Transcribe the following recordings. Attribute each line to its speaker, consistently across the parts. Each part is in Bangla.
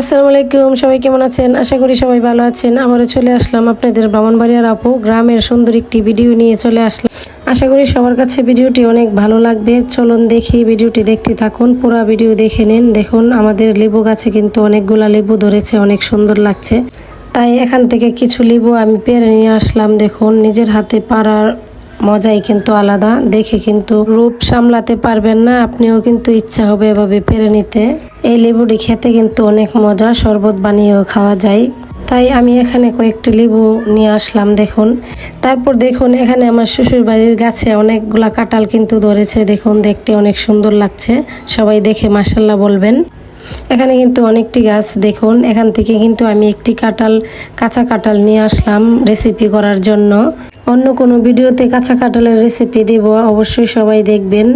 Speaker 1: আসসালামু আলাইকুম, সবাই কেমন আছেন? আশা করি সবাই ভালো আছেন। আবারও চলে আসলাম আপনাদের ব্রাহ্মণবাড়িয়ার আপু গ্রামের সুন্দর একটি ভিডিও নিয়ে চলে আসলাম। আশা করি সবার কাছে ভিডিওটি অনেক ভালো লাগবে। চলুন দেখি ভিডিওটি দেখতে থাকুন, পুরো ভিডিও দেখে নিন। দেখুন, আমাদের লেবু গাছে কিন্তু অনেকগুলা লেবু ধরেছে, অনেক সুন্দর লাগছে। তাই এখান থেকে কিছু লেবু আমি পেরে নিয়ে আসলাম। দেখুন, নিজের হাতে পাড়ার মজাই কিন্তু আলাদা। দেখে কিন্তু রূপ সামলাতে পারবেন না, আপনিও কিন্তু ইচ্ছা হবে এভাবে পেরে নিতে। এই লেবুটি খেতে কিন্তু অনেক মজা, শরবত বানিয়েও খাওয়া যায়। তাই আমি এখানে কয়েকটি লেবু নিয়ে আসলাম, দেখুন। তারপর দেখুন, এখানে আমার শ্বশুর বাড়ির গাছে অনেকগুলা কাঁঠাল কিন্তু ধরেছে, দেখুন, দেখতে অনেক সুন্দর লাগছে। সবাই দেখে মাসাল্লাহ বলবেন। এখানে কিন্তু অনেকটি গাছ, দেখুন, এখান থেকে কিন্তু আমি একটি কাঁঠাল, কাঁচা কাঁঠাল নিয়ে আসলাম রেসিপি করার জন্য। অন্য কোনো ভিডিওতে কাঁচা কাঁঠালের রেসিপি দেব, অবশ্যই সবাই দেখবেন।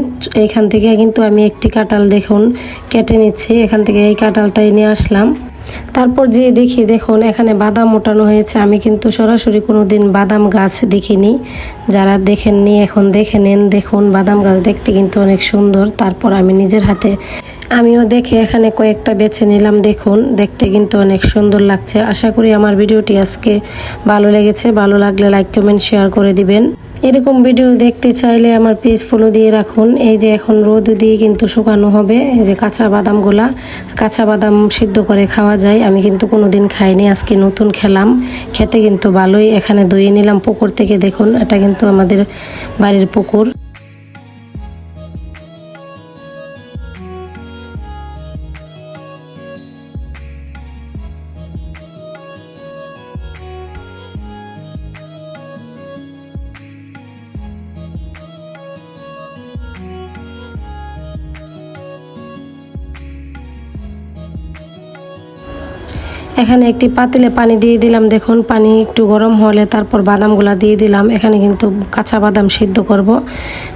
Speaker 1: এখান থেকে কিন্তু আমি একটি কাঁঠাল দেখুন, কেটে নিচ্ছি। এখান থেকে এই কাঁঠালটাই নিয়ে আসলাম। তারপর যে দেখি, দেখুন, এখানে বাদাম ওঠানো হয়েছে। আমি কিন্তু সরাসরি কোনো দিন বাদাম গাছ দেখিনি। যারা দেখেননি, এখন দেখে নেন। দেখুন, বাদাম গাছ দেখতে কিন্তু অনেক সুন্দর। তারপর আমি নিজের হাতে আমিও দেখে এখানে কয়েকটা বেছে নিলাম, দেখুন, দেখতে কিন্তু অনেক সুন্দর লাগছে। আশা করি আমার ভিডিওটি আজকে ভালো লেগেছে, ভালো লাগলে লাইক, কমেন্ট, শেয়ার করে দিবেন। এরকম ভিডিও দেখতে চাইলে আমার পেজ ফলো দিয়ে রাখুন। এই যে এখন রোদ দিয়ে কিন্তু শুকানো হবে, এই যে কাঁচা বাদামগুলা, কাঁচা বাদাম সিদ্ধ করে খাওয়া যায়। আমি কিন্তু কোনো দিন খাইনি, আজকে নতুন খেলাম। খেতে কিন্তু ভালোই। এখানে দইয়ে নিলাম পুকুর থেকে, দেখুন, এটা কিন্তু আমাদের বাড়ির পুকুর। এখানে একটি পাতিলে পানি দিয়ে দিলাম। দেখুন, পানি একটু গরম হলে তারপর বাদামগুলা দিয়ে দিলাম। এখানে কিন্তু কাঁচা বাদাম সিদ্ধ করব।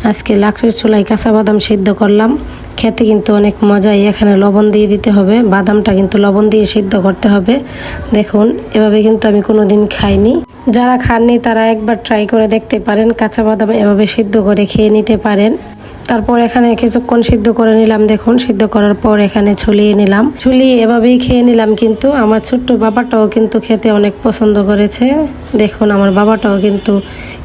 Speaker 1: আজকে লাকড়ির চুলায় কাঁচা বাদাম সিদ্ধ করলাম। খেতে কিন্তু অনেক মজাই। এখানে লবণ দিয়ে দিতে হবে। বাদামটা কিন্তু লবণ দিয়ে সিদ্ধ করতে হবে। দেখুন, এভাবে কিন্তু আমি কোনো দিন খাইনি। যারা খাননি, তারা একবার ট্রাই করে দেখতে পারেন। কাঁচা বাদাম এভাবে সিদ্ধ করে খেয়ে নিতে পারেন। তারপর এখানে কিছুক্ষণ সিদ্ধ করে নিলাম। দেখুন, সিদ্ধ করার পর এখানে ছুলিয়ে নিলাম। ছুলিয়ে এভাবেই খেয়ে নিলাম, কিন্তু আমার ছোট্ট বাবাটাও কিন্তু খেতে অনেক পছন্দ করেছে। দেখুন, আমার বাবাটাও কিন্তু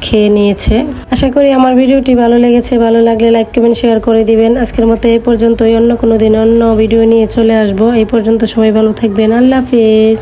Speaker 1: খেয়ে নিয়েছে। আশা করি আমার ভিডিওটি ভালো লেগেছে। ভালো লাগলে লাইক, কমেন্ট, শেয়ার করে দিবেন। আজকের মতো এই পর্যন্তই। অন্য কোনো দিন অন্য ভিডিও নিয়ে চলে আসব। এই পর্যন্ত সবাই ভালো থাকবেন। আল্লাহ হাফিজ।